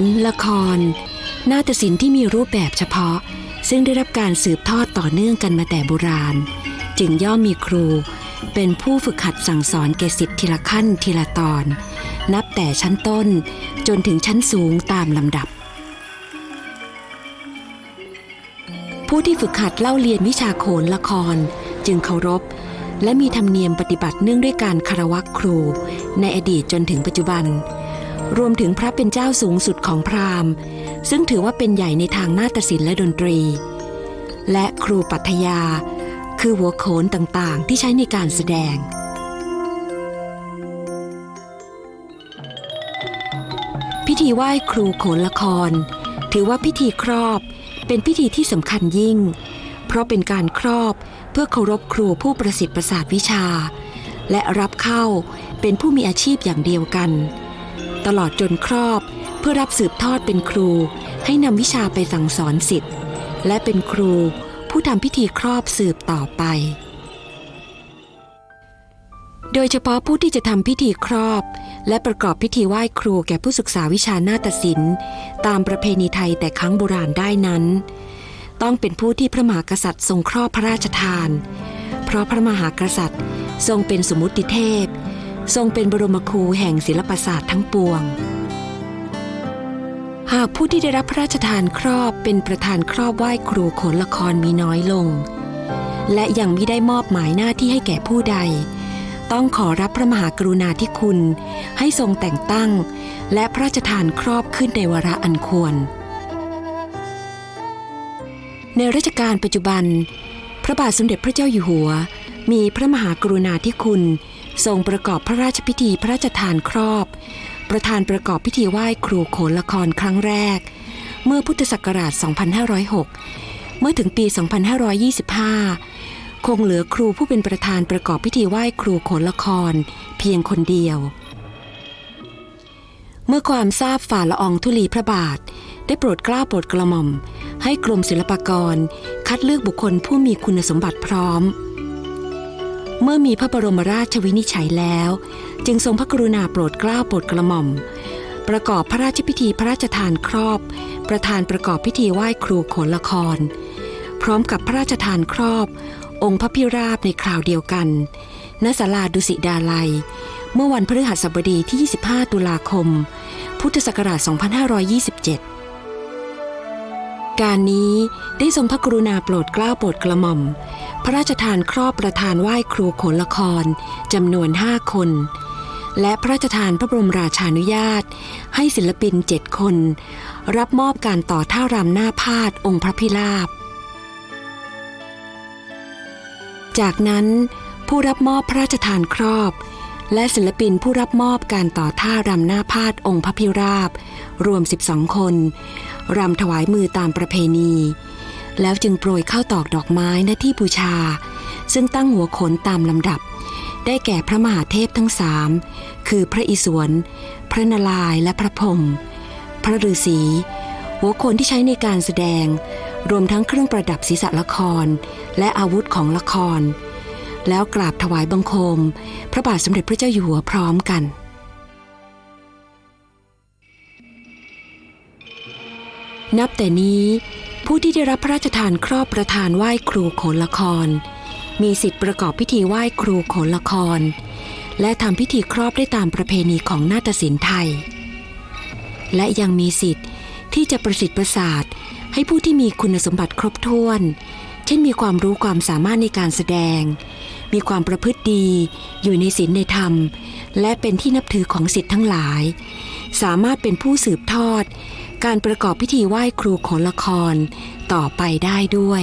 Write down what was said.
นละคร นาฏศิลป์ที่มีรูปแบบเฉพาะ ซึ่งได้รับการสืบทอดต่อเนื่องกันมาแต่โบราณ จึงย่อมมีครู เป็นผู้ฝึกหัดสั่งสอนแก่สิทธิ์ทีละขั้นทีละตอน นับแต่ชั้นต้นจนถึงชั้นสูงตามลำดับ ผู้ที่ฝึกหัดเล่าเรียนวิชาโขนละคร จึงเคารพและมีธรรมเนียมปฏิบัติเนื่องด้วยการคารวะครู ในอดีตจนถึงปัจจุบัน รวมถึงพระเป็นเจ้าสูงสุดของพราหมณ์ ซึ่งถือว่าเป็นใหญ่ในทางนาฏศิลป์และดนตรี และครูปัทยา คือหัวโขนต่างๆ ที่ใช้ในการแสดง พิธีไหว้ครูโขนละคร ถือว่าพิธีครอบ เป็นพิธีที่สำคัญยิ่ง เพราะเป็นการครอบเพื่อเคารพครูผู้ประสิทธิ์ประสาทวิชา และรับเข้าเป็นผู้มีอาชีพอย่างเดียวกัน ตลอดจนครอบ เพื่อรับสืบทอดเป็นครู ให้นำวิชาไปสั่งสอนสิทธิ์และเป็นครูผู้ทำพิธีครอบสืบต่อไป โดยเฉพาะผู้ที่จะทำพิธีครอบ และประกอบพิธีไหว้ครูแก่ผู้ศึกษาวิชานาฏศิลป์ตามประเพณีไทยแต่ครั้งโบราณได้นั้น ต้องเป็นผู้ที่พระมหากษัตริย์ทรงครอบพระราชทาน เพราะพระมหากษัตริย์ทรงเป็นสมมุติเทพ ทรงเป็นบรมครูแห่งศิลปศาสตร์ทั้งปวง หากผู้ที่ได้รับพระราชทานครอบเป็นประธานครอบไหว้ครูโขนละครมีน้อยลง และยังไม่ได้มอบหมายหน้าที่ให้แก่ผู้ใด ต้องขอรับพระมหากรุณาธิคุณ ให้ทรงแต่งตั้ง และพระราชทานครอบขึ้นในวาระอันควร ในรัชกาลปัจจุบัน พระบาทสมเด็จพระเจ้าอยู่หัวมีพระมหากรุณาธิคุณ ทรงประกอบพระราชพิธีพระราชทานครอบ ประธานประกอบพิธีไหว้ครูโขนละครครั้งแรก เมื่อพุทธศักราช 2506 เมื่อถึงปี 2525 คงเหลือครูผู้เป็นประธานประกอบพิธีไหว้ครูโขนละคร เพียงคนเดียว เมื่อความทราบฝ่าละอองธุลีพระบาท ได้โปรดกล้าโปรดกระหม่อม ให้กรมศิลปากร คัดเลือกบุคคลผู้มีคุณสมบัติพร้อม เมื่อมีพระบรมราชวินิจฉัยแล้ว จึงทรงพระกรุณาโปรดเกล้าโปรดกระหม่อม ประกอบพระราชพิธีพระราชทานครอบ ประธานประกอบพิธีไหว้ครูโขนละคร พร้อมกับพระราชทานครอบ องค์พระพิราบในคราวเดียวกันณศาลาดุสิดาลัย เมื่อวันพฤหัสบดีที่ 25 ตุลาคม พุทธศักราช 2527 การนี้ได้ทรงพระกรุณาโปรดเกล้าโปรดกระหม่อม พระราชทานครอบประธานไหว้ครูโขนละครจำนวนห้าคน และพระราชทานพระบรมราชานุญาต ให้ศิลปินเจ็ดคน รับมอบการต่อท่ารำหน้าพาดองค์พระพิราบ จากนั้นผู้รับมอบพระราชทานครอบ และศิลปินผู้รับมอบการต่อท่ารำหน้าพาดองค์พระพิราบ รวม 12 คน รำถวายมือตามประเพณี แล้วจึงโปรยข้าวตอกดอกไม้หน้าที่บูชา ซึ่งตั้งหัวโขนตามลำดับ ได้แก่พระมหาเทพทั้งสามคือพระอิศวร พระนารายณ์และพระพรหมพระฤาษีหัวโขนที่ใช้ในการแสดง รวมทั้งเครื่องประดับศีรษะละคร และอาวุธของละคร แล้วกราบถวายบังคม พระบาทสมเด็จพระเจ้าอยู่หัวพร้อมกัน นับแต่นี้ผู้ที่ได้รับพระราชทานครอบประธานไหว้ครูโขนละคร มีสิทธิ์ประกอบพิธีไหว้ครูโขนละคร และทำพิธีครอบได้ตามประเพณีของนาฏศิลป์ไทย และยังมีสิทธิ์ที่จะประสิทธิ์ประสาทให้ผู้ที่มีคุณสมบัติครบถ้วน เช่นมีความรู้ความสามารถในการแสดง มีความประพฤติดี อยู่ในศีลในธรรม และเป็นที่นับถือของสิทธิ์ทั้งหลาย สามารถเป็นผู้สืบทอด การประกอบพิธีไหว้ครูของละครต่อไปได้ด้วย